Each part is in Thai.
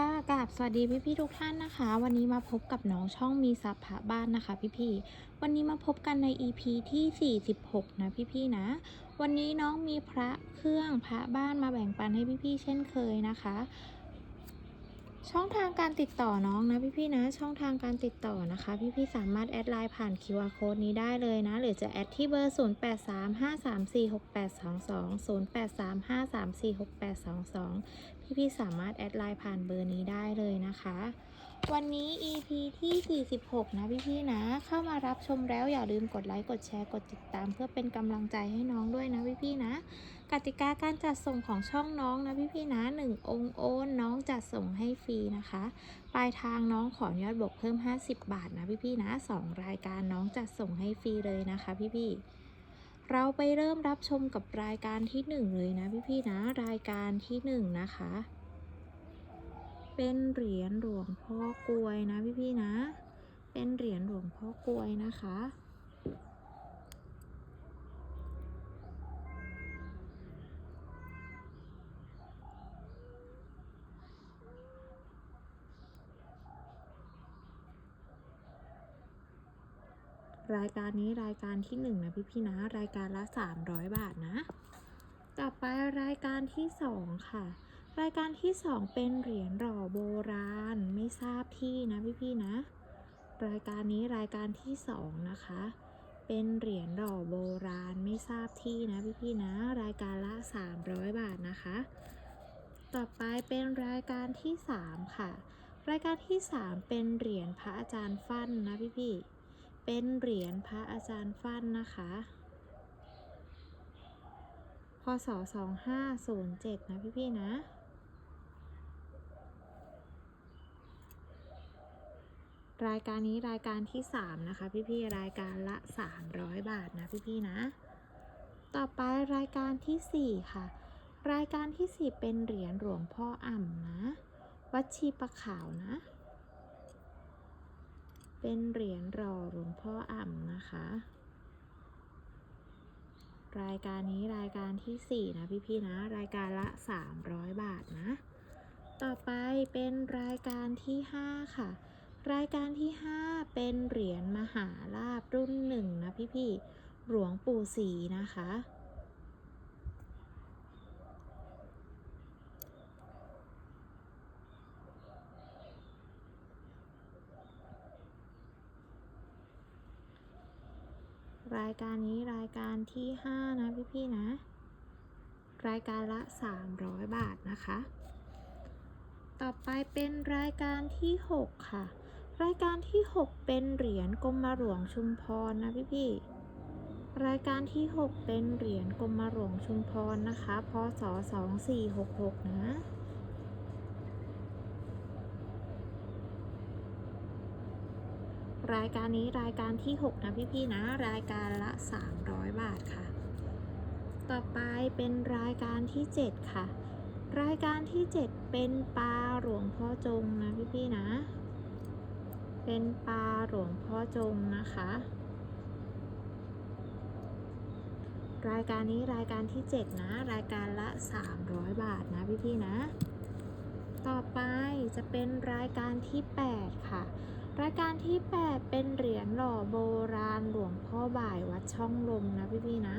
ค่ะกับสวัสดีพี่พี่ทุกท่านนะคะ วันนี้มาพบกับน้องช่องมีซับพระบ้านนะคะพี่พี่วันนี้มาพบกันใน EP ที่ 46 นะพี่พี่นะ วันนี้น้องมีพระเครื่องพระบ้านมาแบ่งปันให้พี่พี่เช่นเคยนะคะ ช่องทางการติดต่อน้องนะพี่ๆนะ ช่องทางการติดต่อนะคะ พี่ๆสามารถแอดไลน์ผ่าน QR code นี้ได้เลยนะ หรือจะแอดที่เบอร์ 0835346822 0835346822 พี่ๆสามารถแอดไลน์ผ่านเบอร์นี้ได้เลยนะคะ วันนี้ EP ที่ 46 นะพี่ๆนะ เข้ามารับชมแล้วอย่าลืมกดไลค์ กดแชร์ กดติดตาม เพื่อเป็นกำลังใจให้น้องด้วยนะพี่ๆนะ กติกาการจัดส่งของช่องน้องนะพี่ๆนะ 1 องค์โอนน้องจัดส่งให้ฟรีนะคะ ปลายทางน้องขออนุญาตบวกเพิ่ม 50 บาทนะพี่ๆนะ 2 รายการน้องจัดส่งให้ฟรีเลยนะคะพี่ๆเราไปเริ่มรับชมกับรายการที่ 1 เลยนะพี่ๆนะ รายการที่ 1 นะคะ เป็นเหรียญหลวงพ่อกลวยนะพี่ๆนะ เป็นเหรียญหลวงพ่อกลวยนะคะรายการนี้รายการที่หนึ่งนะพี่พี่ๆนะ รายการละ 300 บาทนะ ต่อไปรายการที่สองค่ะ รายการที่สองเป็นเหรียญหล่อโบราณ ไม่ทราบที่นะพี่พี่ๆนะ รายการนี้รายการที่สองนะคะ เป็นเหรียญหล่อโบราณไม่ทราบที่นะพี่พี่ๆนะ รายการละ 300 บาทนะคะ ต่อไปเป็นรายการที่สามค่ะ รายการที่สามเป็นเหรียญพระอาจารย์ฟั่นนะพี่พี่ๆเป็นเหรียญพระอาจารย์ฟั่นนะคะพศ2507 นะพี่ ๆ นะ รายการนี้รายการที่ 3 นะคะ พี่ๆรายการละ 300 บาทนะพี่ๆนะ ต่อไปรายการทีสี่ 4 ค่ะ รายการที่ 4 เป็นเหรียญหลวงพ่ออ่ำนะ วัชีประขาวนะ เป็นเหรียญรอหลวงพ่ออ่ำนะคะ รายการนี้รายการที่ 4 นะพี่ๆนะ รายการละ 300 บาทนะ ต่อไปเป็นรายการที่ 5 ค่ะ รายการที่ 5 เป็นเหรียญมหาลาบรุ่นหนึ่งนะพี่ๆหลวงปู่ศรีนะคะ รายการนี้รายการที่ 5 นะพี่ๆนะ รายการละ 300 บาทนะคะ ต่อไปเป็นรายการที่ 6 ค่ะ รายการที่ 6 เป็นเหรียญกรมหลวงชุมพรนะพี่ๆรายการที่ 6 เป็นเหรียญกรมหลวงชุมพรนะคะพศ2466 นะรายการนี้รายการที่ 6 นะพี่ๆนะ รายการละ 300 บาทค่ะ ต่อไปเป็นรายการที่ 7 ค่ะ รายการที่ 7 เป็นปลาหลวงพ่อจงนะพี่ๆนะ เป็นปลาหลวงพ่อจงนะคะ รายการนี้รายการที่ 7 นะ รายการละ 300 บาทนะพี่ๆนะ ต่อไปจะเป็นรายการที่ 8 ค่ะ รายการที่ 8 เป็นเหรียญหล่อโบราณหลวงพ่อบ่ายวัดช่องลมนะพี่ๆนะ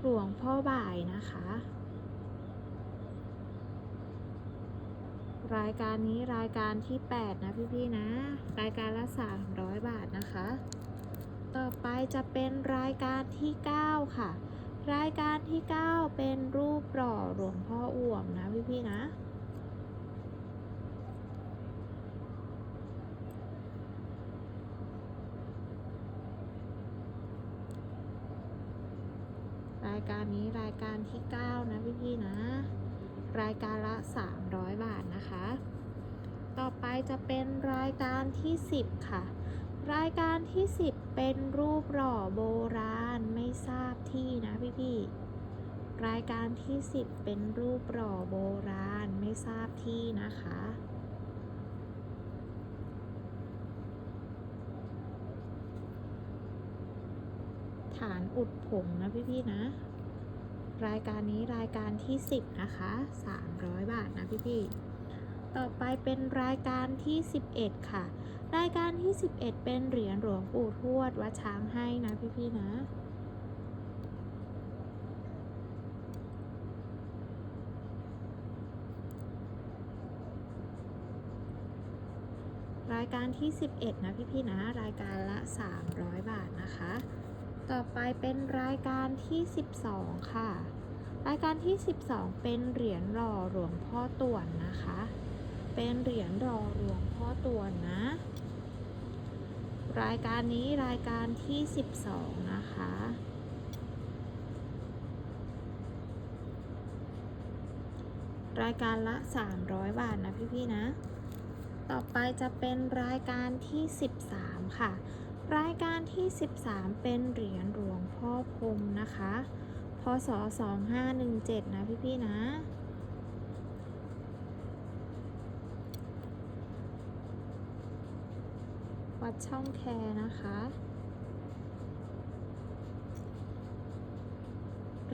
หลวงพ่อบ่ายนะคะ รายการนี้รายการที่ 8 นะพี่ๆนะ รายการละ 300 บาทนะคะ ต่อไปจะเป็นรายการที่ 9 ค่ะ รายการที่ 9 เป็นรูปหล่อหลวงพ่ออ่วมนะพี่ๆนะรายการนี้รายการที่ 9 นะพี่ๆนะ รายการละ 300 บาทนะคะ ต่อไปจะเป็นรายการที่ 10 ค่ะ รายการที่ 10 เป็นรูปหล่อโบราณไม่ทราบที่นะพี่ๆรายการที่ 10 เป็นรูปหล่อโบราณไม่ทราบที่นะคะฐานอุดผงนะพี่ๆนะ รายการนี้รายการที่ 10 นะคะ 300 บาทนะพี่ๆต่อไปเป็นรายการที่ 11 ค่ะ รายการที่ 11 เป็นเหรียญหลวงปู่ทวดวัดช้างให้นะพี่ๆนะรายการที่ 11 นะพี่ๆนะ รายการละ 300 บาทนะคะ ต่อไปเป็นรายการที่ 12 ค่ะ รายการที่ 12 เป็นเหรียญหล่อหลวงพ่อต่วนนะคะ เป็นเหรียญหล่อหลวงพ่อต่วนนะ รายการนี้รายการที่ 12 นะคะรายการละ 300 บาทนะพี่ๆนะ ต่อไปจะเป็นรายการที่ 13 ค่ะ รายการ ที่ 13 เป็นเหรียญหลวงพ่อพรมนะคะ พศ 2517 นะพี่ ๆ นะวัดช่องแคนะคะ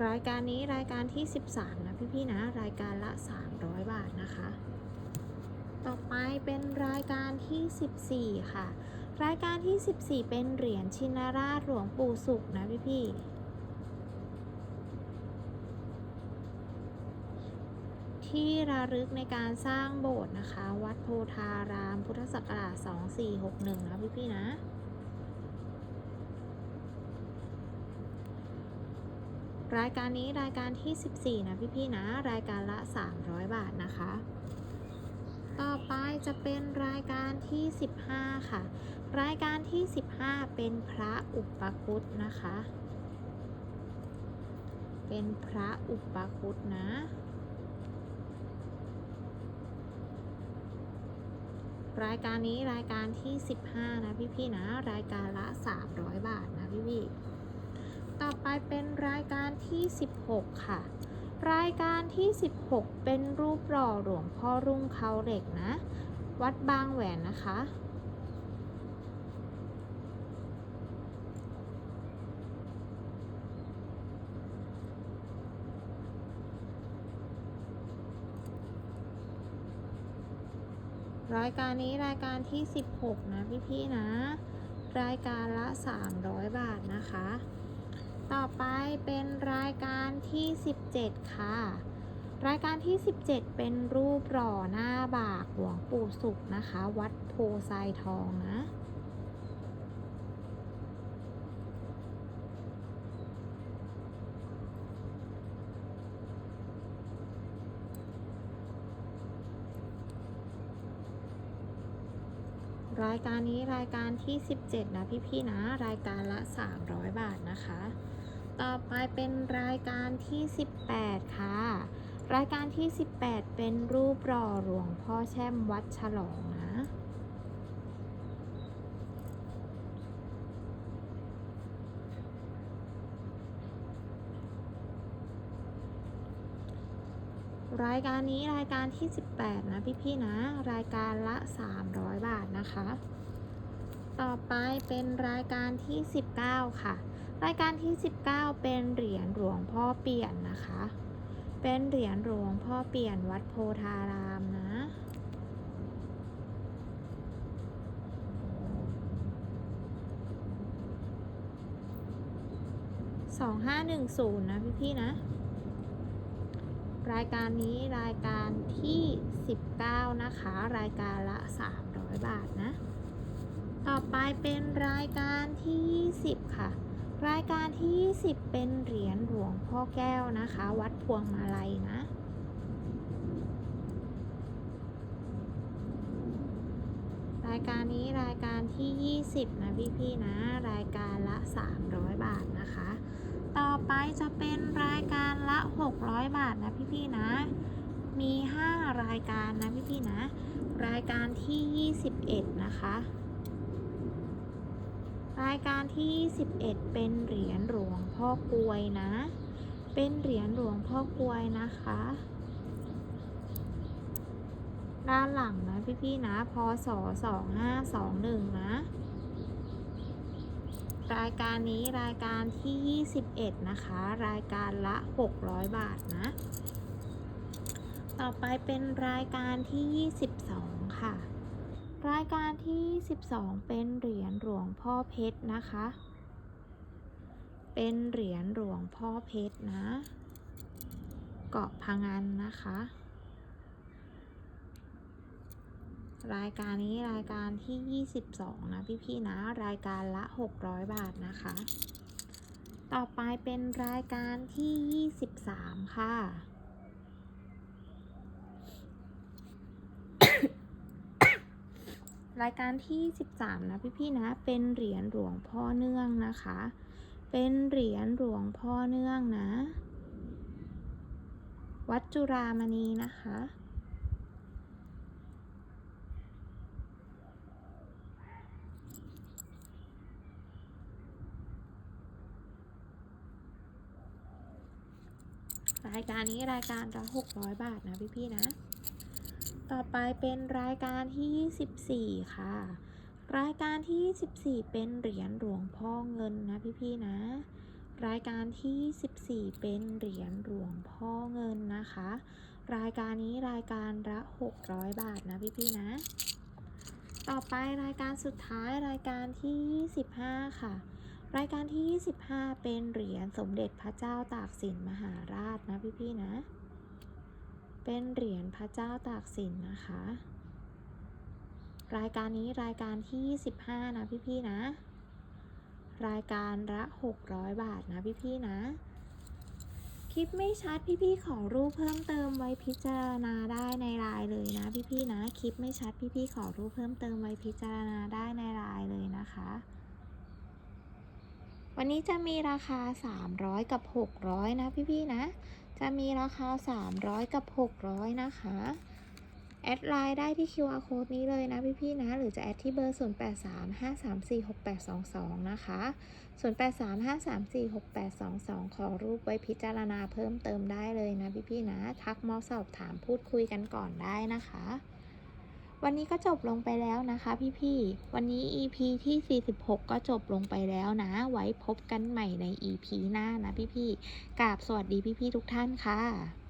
รายการนี้รายการที่ 13 นะพี่ ๆ นะ รายการละ 300 บาทนะคะ ต่อไปเป็นรายการที่ 14 ค่ะ รายการที่ 14 เป็นเหรียญชินราชหลวงปู่สุขนะพี่พี่ที่ระลึกในการสร้างโบสถ์นะคะ วัดโพธาราม พุทธศักราช 2461 นะพี่พี่นะ รายการนี้รายการที่ 14 นะพี่พี่นะ รายการละ 300 บาทนะคะ ต่อไปจะเป็นรายการที่ 15 ค่ะ รายการที่ 15 เป็นพระอุปคุตนะคะ เป็นพระอุปคุตนะ รายการนี้รายการที่ 15 นะพี่ๆนะ รายการละ 300 บาทนะพี่ๆต่อไปเป็นรายการที่ 16 ค่ะ รายการที่ 16 เป็นรูปหล่อหลวงพ่อรุ่งเขาเหล็กนะ วัดบางแหวนนะคะ รายการนี้รายการที่ 16 นะพี่ๆนะ รายการละ 300 บาทนะคะ ต่อไปเป็นรายการที่ 17 ค่ะ รายการที่ 17 เป็นรูปหล่อหน้าบากหลวงปู่สุขนะคะ วัดโพไซทองนะรายการนี้รายการที่ 17 นะพี่ๆนะ รายการละ 300 บาทนะคะ ต่อไปเป็นรายการที่ 18 ค่ะ รายการที่ 18 เป็นรูปหล่อหลวงพ่อแช่มวัดฉลองนะรายการนี้รายการที่ 18 นะพี่ๆนะ รายการละ 300 บาทนะคะ ต่อไปเป็นรายการที่ 19 ค่ะ รายการที่ 19 เป็นเหรียญหลวงพ่อเปลี่ยนนะคะ เป็นเหรียญหลวงพ่อเปลี่ยนวัดโพธารามนะ2510นะพี่ๆนะ รายการนี้รายการที่ 19 นะคะ รายการละ 300 บาทนะ ต่อไปเป็นรายการที่ 20 ค่ะ รายการที่ 20 เป็นเหรียญหลวงพ่อแก้วนะคะ วัดพวงมาลัยนะ รายการนี้รายการที่ 20 นะพี่ๆนะ รายการละ 300 บาทนะคะ ต่อไปจะเป็นรายการละ 600 บาทนะพี่ๆนะ มี 5 รายการนะพี่ๆนะ รายการที่ 21 นะคะ รายการที่21เป็นเหรียญหลวงพ่อกลวยนะ เป็นเหรียญหลวงพ่อกลวยนะคะ ด้านหลังนะพี่ๆนะพศ2521 นะ รายการนี้รายการที่ 21 นะคะ รายการละ 600 บาทนะ ต่อไปเป็นรายการที่ 22 ค่ะ รายการที่ 12 เป็นเหรียญหลวงพ่อเพชรนะคะ เป็นเหรียญหลวงพ่อเพชรนะ เกาะพังันนะคะ รายการนี้รายการที่ 22 นะพี่ๆนะ รายการละ 600 บาทนะคะ ต่อไปเป็นรายการที่ 23 ค่ะ รายการที่ 13 นะพี่ๆนะ เป็นเหรียญหลวงพ่อเนื่องนะคะ เป็นเหรียญหลวงพ่อเนื่องนะ วัดจุรามณีนะคะรายการนี้รายการละ600บาทนะพี่ๆนะ ต่อไปเป็นรายการที่14ค่ะ รายการที่14เป็นเหรียญหลวงพ่อเงินนะพี่ๆนะ รายการที่ 14 เป็นเหรียญหลวงพ่อเงินนะคะ รายการนี้รายการละ 600 บาทนะพี่ๆนะ ต่อไปรายการสุดท้ายรายการที่ 25 ค่ะรายการที่ 25 เป็นเหรียญสมเด็จพระเจ้าตากสินมหาราชนะพี่ๆนะ เป็นเหรียญพระเจ้าตากสินนะคะ รายการนี้รายการที่25นะพี่ๆนะ รายการละ 600 บาทนะพี่ๆนะ คลิปไม่ชัดพี่ๆขอรูปเพิ่มเติมไว้พิจารณาได้ในไลน์เลยนะพี่ๆนะ คลิปไม่ชัดพี่ๆขอรูปเพิ่มเติมไว้พิจารณาได้ในไลน์เลยนะคะวันนี้จะมีราคา 300 กับ 600 นะพี่ ๆ นะ จะมีราคา 300 กับ 600 นะคะ แอดไลน์ได้ที่ QR code นี้เลยนะพี่ๆนะ หรือจะแอดที่เบอร์ 0835346822 นะคะ 0835346822 ขอรูปไว้พิจารณาเพิ่มเติมได้เลยนะพี่ๆนะ ทักมอสอบถามพูดคุยกันก่อนได้นะคะ วันนี้ก็จบลงไปแล้วนะคะพี่ๆ วันนี้ EP ที่ 46 ก็จบลงไปแล้วนะ ไว้พบกันใหม่ใน EP หน้านะพี่ๆกราบสวัสดีพี่ๆทุกท่านค่ะ